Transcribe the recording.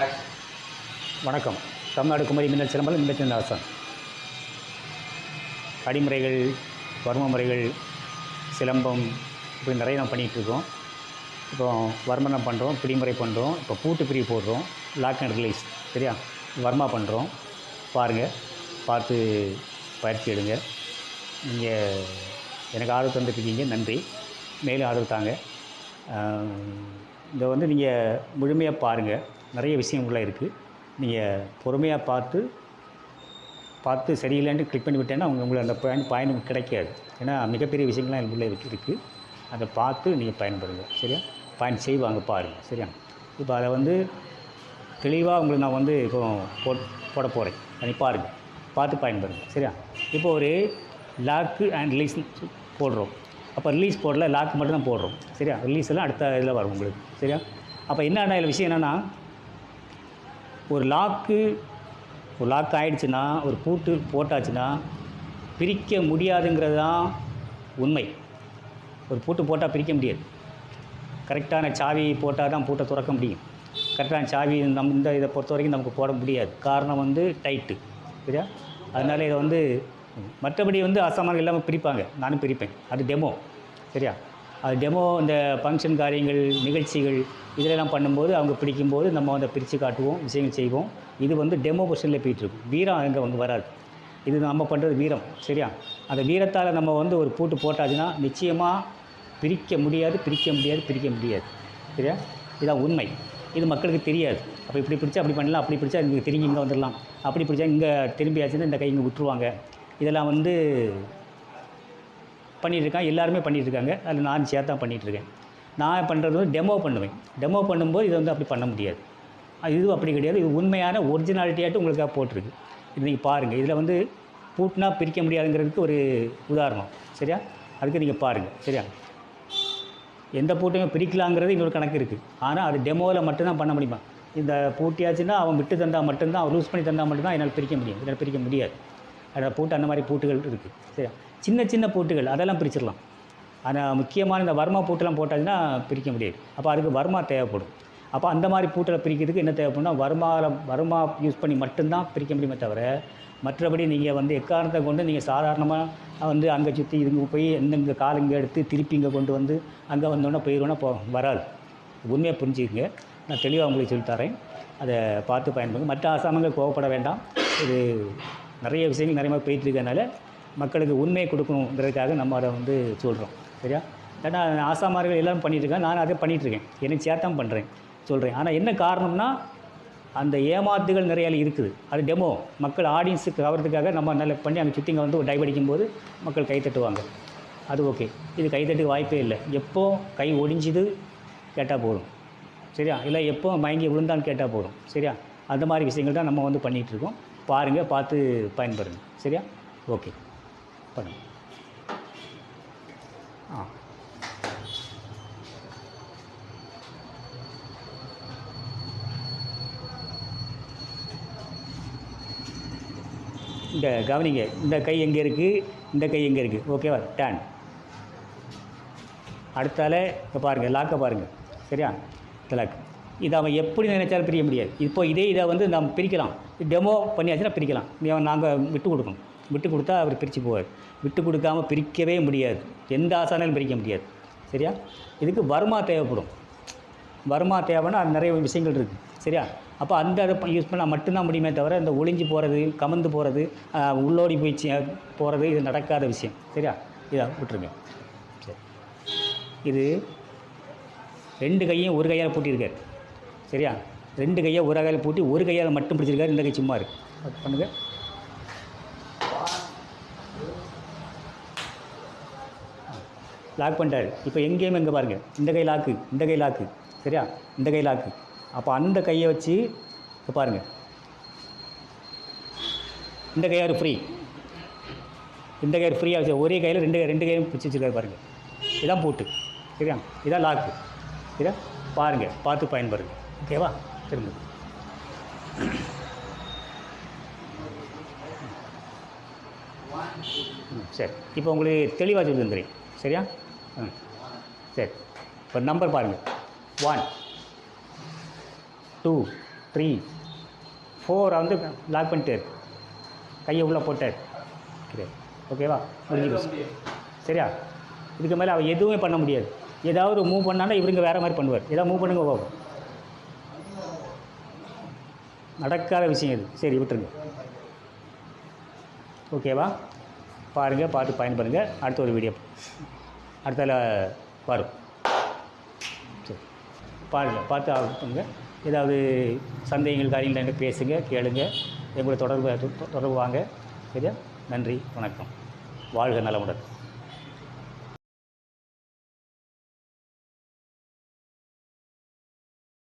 வணக்கம். தமிழ்நாடு குமரி மின்னல் சிலம்பலம் மின்னத்தின் அடிமுறைகள் வர்ம முறைகள் சிலம்பம் இப்படி நிறைய நம்ம பண்ணிகிட்ருக்கோம். இப்போ வர்மனம் பண்ணுறோம் பிடிமுறை பண்ணுறோம் இப்போ பூட்டு பிரிவு போடுறோம் லாக் அண்ட் ரிலீஸ் சரியா? வர்மா பண்ணுறோம் பாருங்கள் பார்த்து பயிற்சி எடுங்க. நீங்கள் எனக்கு ஆர்வம் தந்துட்டுருக்கீங்க நன்றி. மேலும் ஆதரவு தாங்க. இதை வந்து நீங்கள் முழுமையாக பாருங்கள் நிறைய விஷயங்கள்லாம் இருக்குது நீங்கள் பொறுமையாக பார்த்து பார்த்து சரியில்லைன்னு கிளிக் பண்ணி விட்டேன்னா அவங்க உங்களுக்கு அந்த பயன் பயணம் கிடைக்காது. ஏன்னா மிகப்பெரிய விஷயங்கள்லாம் உள்ளே இருக்கு இருக்குது அதை பார்த்து நீங்கள் பயன்படுங்க. சரியா? பயன் செய்வாங்க பாருங்கள் சரியா? இப்போ அதை வந்து தெளிவாக உங்களுக்கு நான் வந்து இப்போ போட் போட போகிறேன் அதை பாருங்கள் பார்த்து பயன்படுங்க. சரியா? இப்போ ஒரு லாக்கு அண்ட் ரிலீஸ் போடுறோம். அப்போ ரிலீஸ் போடல லாக் மட்டும் தான் போடுறோம். சரியா? ரிலீஸ் எல்லாம் அடுத்த இதில் வரும் உங்களுக்கு. சரியா? அப்போ என்னென்ன இதில் விஷயம் என்னென்னா ஒரு லாக்கு ஒரு லாக் ஆகிடுச்சுன்னா ஒரு பூட்டு போட்டாச்சுன்னா பிரிக்க முடியாதுங்கிறது தான் உண்மை. ஒரு பூட்டு போட்டால் பிரிக்க முடியாது. கரெக்டான சாவி போட்டால் தான் பூட்டை திறக்க முடியும். கரெக்டான சாவி நம் இந்த இதை பொறுத்த வரைக்கும் நமக்கு போட முடியாது. காரணம் வந்து டைட்டு. சரியா அதனால் இதை வந்து மற்றபடி வந்து அசாமான்கள் இல்லாமல் பிரிப்பாங்க. நானும் பிரிப்பேன். அது டெமோ. சரியா? அது டெமோ இந்த ஃபங்க்ஷன் காரியங்கள் நிகழ்ச்சிகள் இதிலெல்லாம் பண்ணும்போது அவங்க பிடிக்கும்போது நம்ம அதை பிரித்து காட்டுவோம் விஷயங்கள் செய்வோம். இது வந்து டெமோ பொசிஷனில் போயிட்டுருக்கும். வீரம் அங்கே வந்து வராது. இது நம்ம பண்ணுறது வீரம் சரியா? அந்த வீரத்தால் நம்ம வந்து ஒரு பூட்டு போட்டாச்சுன்னா நிச்சயமாக பிரிக்க முடியாது பிரிக்க முடியாது பிரிக்க முடியாது. சரியா? இதான் உண்மை. இது மக்களுக்கு தெரியாது. அப்போ இப்படி பிடிச்சா அப்படி பண்ணலாம் அப்படி பிடிச்சா இங்கே திரும்பி இங்கே வந்துடலாம். அப்படி பிடிச்சா இங்கே திரும்பியாச்சுன்னா இந்த கை இங்கே விட்டுருவாங்க. இதெல்லாம் வந்து பண்ணிகிட்ருக்கான் இருக்கான் எல்லாருமே பண்ணிட்டு இருக்காங்க அதில் நான் சேர்த்து தான் பண்ணிகிட்ருக்கேன் இருக்கேன் நான் பண்ணுறது வந்து டெமோ பண்ணுவேன். டெமோ பண்ணும்போது இதை வந்து அப்படி பண்ண முடியாது. அது இது அப்படி கிடையாது. இது உண்மையான ஒரிஜினாலிட்டியாட்டு உங்களுக்காக போட்டிருக்கு. இது நீங்கள் பாருங்கள் இதில் வந்து பூட்டினா பிரிக்க முடியாதுங்கிறதுக்கு ஒரு உதாரணம். சரியா? அதுக்கு நீங்கள் பாருங்கள் சரியா? எந்த பூட்டையுமே பிரிக்கலாங்கிறது இன்னொரு கணக்கு இருக்குது ஆனால் அது டெமோவில் மட்டும்தான் பண்ண முடியுமா? இந்த பூட்டியாச்சுன்னா அவன் விட்டு தந்தால் மட்டும்தான் அவன் லூஸ் பண்ணி தந்தால் மட்டும்தான் என்னால் பிரிக்க முடியும். என்னால் பிரிக்க முடியாது. அதில் பூட்டு அந்த மாதிரி பூட்டுகள் இருக்குது சரியா? சின்ன சின்ன பூட்டுகள் அதெல்லாம் பிரிச்சிடலாம். ஆனால் முக்கியமான இந்த வர்மா பூட்டெல்லாம் போட்டாச்சுன்னா பிரிக்க முடியாது. அப்போ அதுக்கு வர்மா தேவைப்படும். அப்போ அந்த மாதிரி பூட்டில் பிரிக்கிறதுக்கு என்ன தேவைப்படும்னா வர்மாவில் வர்மா யூஸ் பண்ணி மட்டும்தான் பிரிக்க முடியுமே தவிர மற்றபடி நீங்கள் வந்து எக்காரணத்தை கொண்டு நீங்கள் சாதாரணமாக வந்து அங்கே சுற்றி இதுங்க போய் எந்தெங்க கால் இங்கே எடுத்து திருப்பி இங்கே கொண்டு வந்து அங்கே வந்தோன்னே போயிடுவோன்னா போ வராது. உண்மையாக புரிஞ்சுக்கங்க. நான் தெளிவாக உங்களுக்கு சொல்லித் தரேன். அதை பார்த்து பயன்படுங்க மற்ற ஆசாமங்கள் கோவப்பட வேண்டாம். இது நிறைய விஷயங்கள் நிறைய மாதிரி போயிட்டுருக்கறனால மக்களுக்கு உண்மையை கொடுக்கணுங்கிறதுக்காக நம்ம அதை வந்து சொல்கிறோம் சரியா? ஏன்னா ஆசாமார்கள் எல்லாரும் பண்ணிட்டு நான் அதை பண்ணிகிட்ருக்கேன் என்னை சேர்த்தான் பண்ணுறேன் சொல்கிறேன் ஆனால் என்ன காரணம்னா அந்த ஏமாத்துகள் நிறைய இருக்குது. அது டெமோ மக்கள் ஆடியன்ஸுக்கு கவர்றதுக்காக நம்ம நல்ல பண்ணி அங்கே சுற்றி இங்கே வந்து ஒரு டைவ் அடிக்கும்போது மக்கள் கை தட்டுவாங்க. அது ஓகே இது கைத்தட்டுக்கு வாய்ப்பே இல்லை. எப்போ கை ஒடிஞ்சுது கேட்டால் போதும். சரியா? இல்லை எப்போ மயங்கி விழுந்தான்னு கேட்டால் போதும். சரியா? அந்த மாதிரி விஷயங்கள் தான் நம்ம வந்து பண்ணிகிட்டு இருக்கோம் பாருங்கள் பார்த்து பயன்படுங்க. சரியா? ஓகே. பண்ணுங்க. ஆ. இந்த கவனிங்க இந்த கை எங்கே இருக்குது இந்த கை எங்கே இருக்குது ஓகேவா? டேன் அடுத்தால இப்போ பாருங்கள் லாக்கை பாருங்கள் சரியா? இந்த இதை அவன் எப்படி நினைச்சாலும் பிரிக்க முடியாது. இப்போ இதே இதை வந்து நம்ம பிரிக்கலாம். டெமோ பண்ணியாச்சுன்னா பிரிக்கலாம். நாங்கள் விட்டு கொடுக்கணும் விட்டு கொடுத்தா அவர் பிரித்து போவார். விட்டு கொடுக்காம பிரிக்கவே முடியாது. எந்த ஆசானாலும் பிரிக்க முடியாது. சரியா? இதுக்கு வருமா தேவைப்படும். வருமா தேவைன்னா அது நிறைய விஷயங்கள் இருக்குது சரியா? அப்போ அந்த அதை யூஸ் பண்ணால் மட்டும்தான் முடியுமே தவிர இந்த ஒளிஞ்சு போகிறது கமந்து போகிறது உள்ளோடி போய் போகிறது இது நடக்காத விஷயம். சரியா? இதை விட்டுருங்க. சரி. இது ரெண்டு கையும் ஒரு கையால் பூட்டியிருக்காரு. சரியா? ரெண்டு கையை ஒரு கையால் பூட்டி ஒரு கையால் மட்டும் பிடிச்சிருக்காரு இந்த கை சும்மா இருக்கு. அது பண்ணுங்க. லாக் பண்ணிட்டாரு. இப்போ எங்கேயுமே இங்கே பாருங்கள் இந்த கை லாக்கு இந்த கை லாக்கு சரியா? இந்த கை லாக்கு அப்போ அந்த கையை வச்சு இப்போ பாருங்கள் இந்த கையார் ஃப்ரீ இந்த கையார் ஃப்ரீயாக வச்சு ஒரே கையில் ரெண்டு ரெண்டு கையும் பிடிச்சி வச்சுருக்காரு பாருங்கள் இதான் பூட்டு. சரியா? இதான் லாக்கு சரியா? பாருங்கள் பார்த்து பயன்படுங்க ஓகேவா? திரும்ப. ம், சரி. இப்போ உங்களுக்கு தெளிவாக சொல்லி தந்துடுறேன். சரியா? ம். சரி. இப்போ நம்பர் பாருங்கள் ஒன் டூ த்ரீ ஃபோரை வந்து லாக் பண்ணிட்டார் கையை உள்ளே போட்டார் கிடையாது ஓகேவா? முடிஞ்சு போச்சு சரியா? இதுக்கு மேலே அவள் எதுவுமே பண்ண முடியாது. ஏதாவது மூவ் பண்ணான்னா இவருங்க வேறு மாதிரி பண்ணுவார். ஏதாவது மூவ் பண்ணுங்க போகும் நடக்காத விஷயம் இது. சரி விட்டுருங்க. ஓகேவா பாருங்கள் பார்த்து பயன்படுங்க அடுத்த ஒரு வீடியோ அடுத்தால வரும். சரி. பாருங்கள் பார்த்து ஆ- ஏதாவது சந்தேகங்கள் காரியங்கள் என்ன பேசுங்க கேளுங்க. எங்களை தொடர்பு தொடர்பு வாங்க. சரியா? நன்றி வணக்கம். வாழ்க நலமுடன்.